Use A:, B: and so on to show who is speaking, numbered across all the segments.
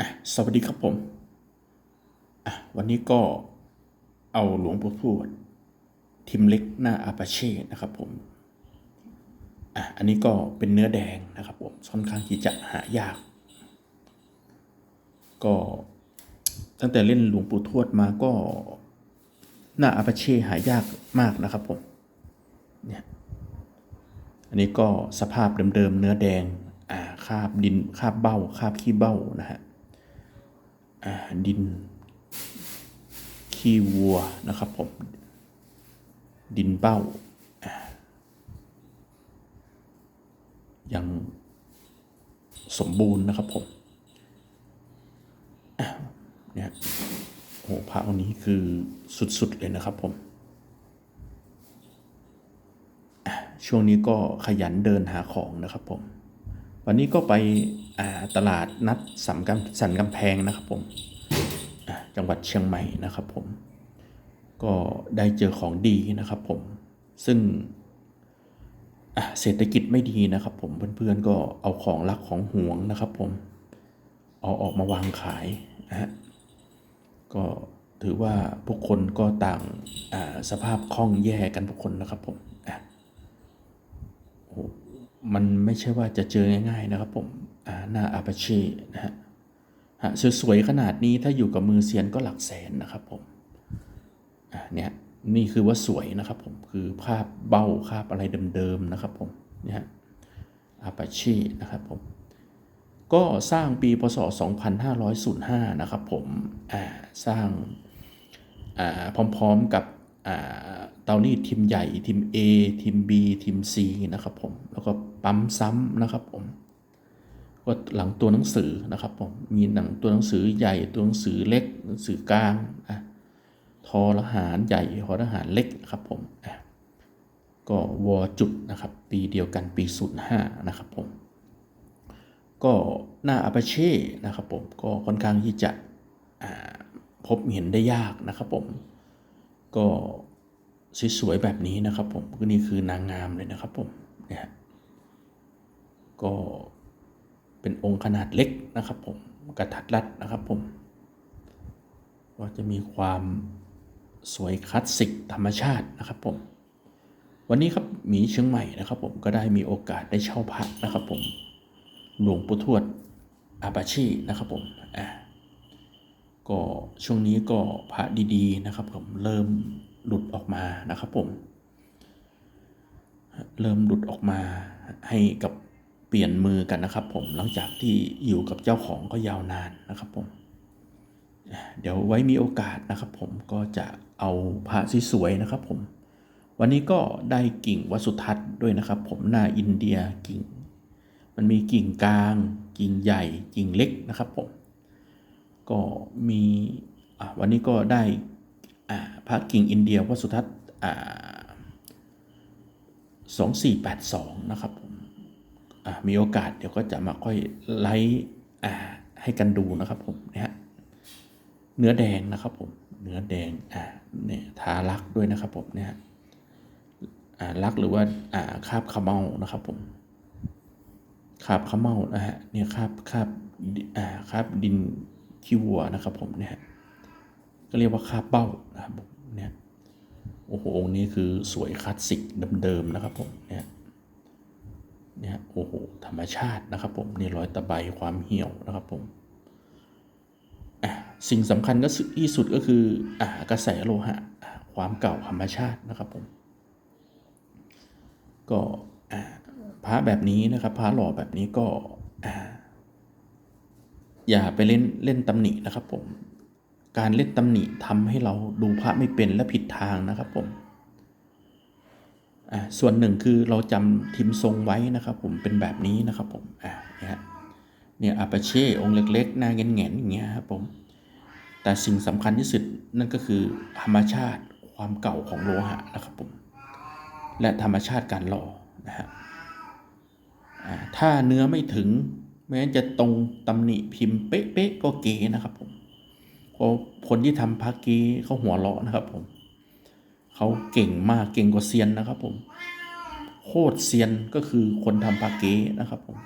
A: อะสวัสดีครับผมอะวันนี้ก็เอาหลวงปู่ทวดทิมเล็กหน้าอาปาเช่นะครับผมอะอันนี้ก็เป็นเนื้อแดงนะครับผมค่อนข้างที่จะหายาก ก็ตั้งแต่เล่นหลวงปู่ทวดมาก็หน้าอาปาเช่หายากมากนะครับผมเนี่ยอันนี้ก็สภาพเดิมๆเนื้อแดงอ่าคาบดินคาบเบ้าคาบขี้เบ้านะฮะ ดิน ขี้วัวนะครับผม ดินเบ้า ยังสมบูรณ์นะครับผมเนี่ยโอ้พระองค์นี้คือสุด ๆ เลยนะครับผมช่วงนี้ก็ขยันเดินหาของนะครับผม วันนี้ก็ไปตลาดนัดสัมกำสันกำแพงนะครับผมจังหวัดเชียงใหม่นะครับผม ก็ได้เจอของดีนะครับผม ซึ่งเศรษฐกิจไม่ดีนะครับผมเพื่อนๆก็เอาของรักของห่วงนะครับผม เอาออกมาวางขายนะฮะก็ถือว่าพวกคนก็ต่างสภาพคล่องแย่กันทุกคนนะครับผม มันไม่ใช่ว่าจะเจอง่ายๆนะครับผมหน้าอาปาเช่นะฮะสวยๆขนาดนี้ถ้าอยู่กับมือเซียนก็หลักแสนนะครับผมเนี่ยนี่คือว่าสวยนะครับผมคือภาพเบ้าภาพอะไรเดิมๆนะครับผมเนี่ยอาปาเช่นะครับผมก็สร้างปีพศ 2505 นะครับผมสร้างพร้อมๆกับ เตารีดทีมใหญ่ทีม A ทีม B ทีม C นะครับผมแล้วก็ปั๊มซ้ำนะครับผมก็หลังตัวหนังสือนะครับผมมีหนังตัวหนังสือใหญ่ตัวหนังสือเล็กหนังสือกลางอะทอทหารใหญ่ทอทหารเล็กครับผมอะก็วอจุดนะครับปีเดียวกันปี05นะครับผมก็หน้าอาปาเช่นะครับผมก็ค่อนข้างที่จะพบเห็นได้ยากนะครับผมก็ สวยๆแบบนี้นะครับผมก็นี่คือนางงามเลยนะครับผมเนี่ยก็เป็นองค์ขนาดเล็กนะครับผมกระทัดรัดนะครับผมก็จะมีความสวยคลาสสิกธรรมชาตินะครับผมวันนี้ครับหมีเชียงใหม่นะครับ ผมก็ได้มีโอกาสได้เช่าพระนะครับ ผมหลวงปู่ทวดอาปาชีนะครับผมอ่าก็ช่วงนี้ก็พระดีๆนะครับผมเริ่ม หลุดออกมานะครับผม เริ่มหลุดออกมาให้กับเปลี่ยนมือกันนะครับ ผมหลังจากที่อยู่กับเจ้าของก็ยาวนานนะครับผม เดี๋ยวไว้มีโอกาสนะครับผมก็จะเอาพระสวยๆนะครับผม วันนี้ก็ได้กิ่งวัดสุทัศน์ด้วยนะครับ ผมหน้าอินเดียกิ่ง มันมีกิ่งกลาง กิ่งใหญ่ กิ่งเล็กนะครับผม ก็มีวันนี้ก็ได้ พระกิ่งอินเดียวัดสุทัศน์สองสี่แปดสองนะครับผมมีโอกาสเดี๋ยวก็จะมาค่อยไลฟ์อ่ให้กันดูนะครับผมเนี่ยฮะเนื้อแดงนะครับผมเนื้อแดงอ่าเนี่ยทาลักด้วยนะครับผมเนี่ยอ่าลักหรือว่าอ่าคาบขมเมานะครับผมคาบข้าวเมานะฮะเนี่ยคาบคาบอ่าคาบดินขี้วัวนะครับผมเนี่ยก็เรียกว่าคาบเบ้านะครับผม เนี่ยโอ้โหองค์นี้คือสวยคลาสสิกเดิมๆนะครับผมเนี่ยเนี่ยโอ้โหธรรมชาตินะครับผมนี่รอยตะไบความเหี่ยวนะครับผมสิ่งสำคัญก็สุดที่สุดก็คืออ่ากระแสโลหะความเก่าธรรมชาตินะครับผมก็อ่าพระแบบนี้นะครับพระหล่อแบบนี้ก็ออย่าไปเล่นเล่นตำหนินะครับผม การเล่นตำหนิทำให้เราดูพระไม่เป็นและผิดทางนะครับผมอ่าส่วนหนึ่งคือเราจำทิมทรงไว้นะครับ ผมเป็นแบบนี้นะครับผมอ่าเนี่ยเนี่ยอาปาเช่องค์เล็ก ๆ หน้าเงี้ยนๆอย่างเงี้ยครับผมแต่สิ่งสำคัญที่สุดนั่นก็คือธรรมชาติความเก่าของโลหะนะครับผมและธรรมชาติการหล่อนะฮะถ้าเนื้อไม่ถึงแม้จะตรงตำหนิพิมพ์เป๊ะๆก็เก๋นะครับผม คนที่ทำพักเก้เขาหัวเราะนะครับ ผมเขาเก่งมากเก่งกว่าเซียนนะครับ ผม โคตรเซียนก็คือคนทำพักเก้นะครับ ผม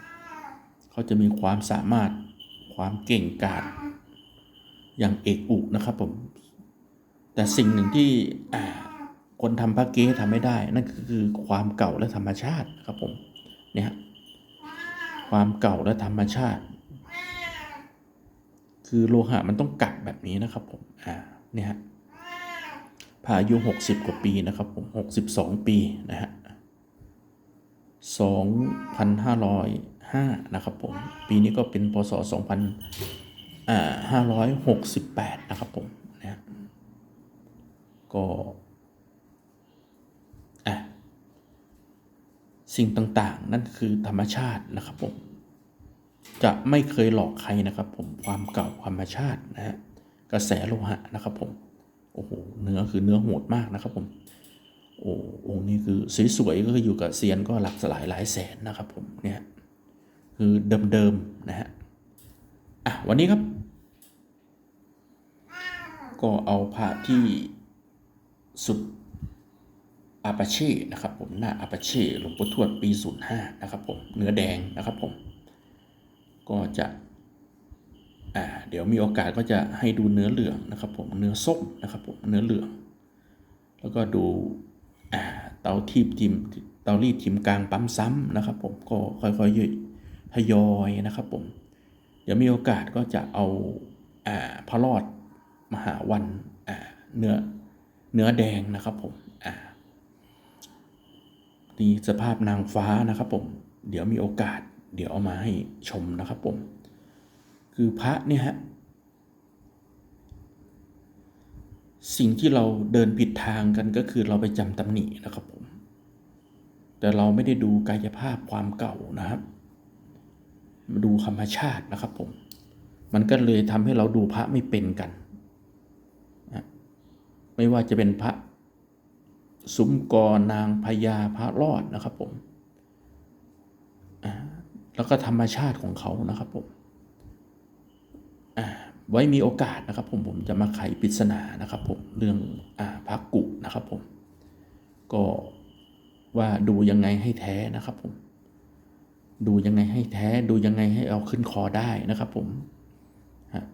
A: เขาจะมีความสามารถความเก่งกาจอย่างเอกอุกนะครับ ผม แต่สิ่งหนึ่งที่คนทำพระเก๊ทำไม่ได้ นั่นก็คือความเก่าและธรรมชาติครับผมเนี่ยความเก่าและธรรมชาติ คือโลหะมันต้องกัดแบบนี้นะครับผมอ่าเนี่ยฮะพาอายุ60 กว่าปีนะครับผม62 ปีนะฮะ2,505นะครับผมปีนี้ก็เป็นพศ2,000อ่า568นะครับผมนะฮะก็อะสิ่งต่างๆ นั่นคือธรรมชาตินะครับผม จะไม่เคยหลอกใครนะครับ ผมความเก่าธรรมชาตินะฮะกระแสโลหะนะครับผมโอ้โหเนื้อคือเนื้อโหดมากนะครับผมโอ้องค์นี้คือสวยๆก็คืออยู่กับเซียนก็หลักสลายหลายแสนนะครับผมเนี่ยคือเดิมๆนะฮะอะวันนี้ครับ ก็เอาพระที่สุดอาปาเช่นะครับผมหน้าอาปาเช่หลวงปู่ทวดปี 05 นะครับผมเนื้อแดงนะครับผม ก็จะอ่าเดี๋ยวมีโอกาสก็จะให้ดูเนื้อเหลืองนะครับผมเนื้อส้มนะครับผมเนื้อเหลือง แล้วก็ดูอ่าเตาทีบทิมเตารีดทิมกลางปั๊มซ้ำนะครับผมก็ค่อยๆย่อยทยอยนะครับผมเดี๋ยวมีโอกาสก็จะเอาอ่าพระรอดมหาวันอ่าเนื้อเนื้อแดงนะครับผมอ่านี่สภาพนางฟ้านะครับผม เดี๋ยวมีโอกาส เดี๋ยวเอามาให้ชมนะครับผม คือพระเนี่ยฮะ สิ่งที่เราเดินผิดทางกันก็คือเราไปจำตำหนินะครับผม แต่เราไม่ได้ดูกายภาพความเก่านะครับมาดูธรรมชาตินะครับผม มันก็เลยทำให้เราดูพระไม่เป็นกัน ไม่ว่าจะเป็นพระซุ้มกอนางพญาพระรอดนะครับผม อ่า แล้วก็ธรรมชาติของเขานะครับผมไว้มีโอกาสนะครับผมผมจะมาไขปริศนานะครับผมเรื่องอ่าพักกุนะครับผมก็ว่าดูยังไงให้แท้นะครับผมดูยังไงให้แท้ดูยังไงให้เอาขึ้นคอได้นะครับผมฮะ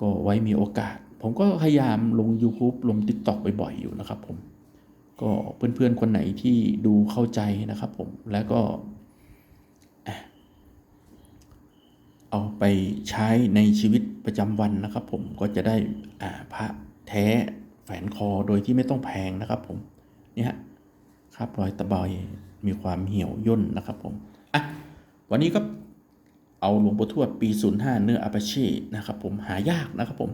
A: ก็ไว้มีโอกาส ผมก็พยายามลง YouTube ลง TikTok บ่อยๆอยู่นะครับผมก็เพื่อนๆคนไหนที่ดูเข้าใจนะครับผมแล้วก็ เอาไปใช้ในชีวิตประจำวันนะครับ ผมก็จะได้อ่าพระแท้แฝนคอโดยที่ไม่ต้องแพงนะครับ ผมเนี่ยครับรอยตะบอยมีความเหี่ยวย่นนะครับผมอะวันนี้ก็เอาหลวงปู่ทวดปี 05 เนื้ออาปาเช่นะครับผมหายากนะครับผม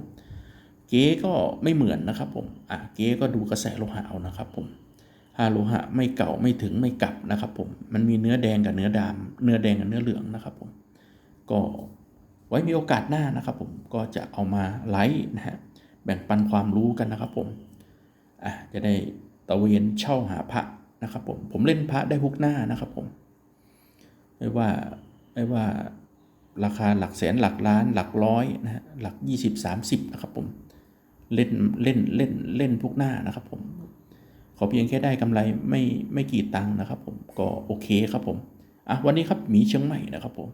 A: เก๊ก็ไม่เหมือนนะครับผมอะเก๊ก็ดูกระแสโลหะเอานะครับผมถ้าโลหะไม่เก่าไม่ถึงไม่กลับนะครับผมมันมีเนื้อแดงกับเนื้อดำเนื้อแดงกับเนื้อเหลืองนะครับผมก็ ไว้มีโอกาสหน้านะครับผมก็จะเอามาไลฟ์นะฮะแบ่งปันความรู้กันนะครับผมอะจะได้ตะเวนเช่าหาพระนะครับผมผมเล่นพระได้ทุกหน้านะครับผมไม่ว่าไม่ว่าราคาหลักแสนหลักล้านหลักร้อยนะฮะหลัก 20 30นะครับผมเล่นเล่นเล่นเล่นทุกหน้านะครับผมขอเพียงแค่ได้กำไรไม่ไม่กี่ตังค์นะครับผมก็โอเคครับผมอะวันนี้ครับหมีเชียงใหม่นะครับผม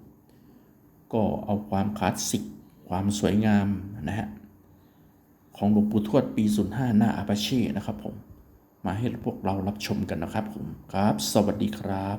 A: ก็เอาความคลาสสิก ความสวยงามนะฮะของหลวงปู่ทวดปี 05 หน้าอาปาเช่นะครับผม มาให้พวกเรารับชมกันนะครับผมครับ สวัสดีครับ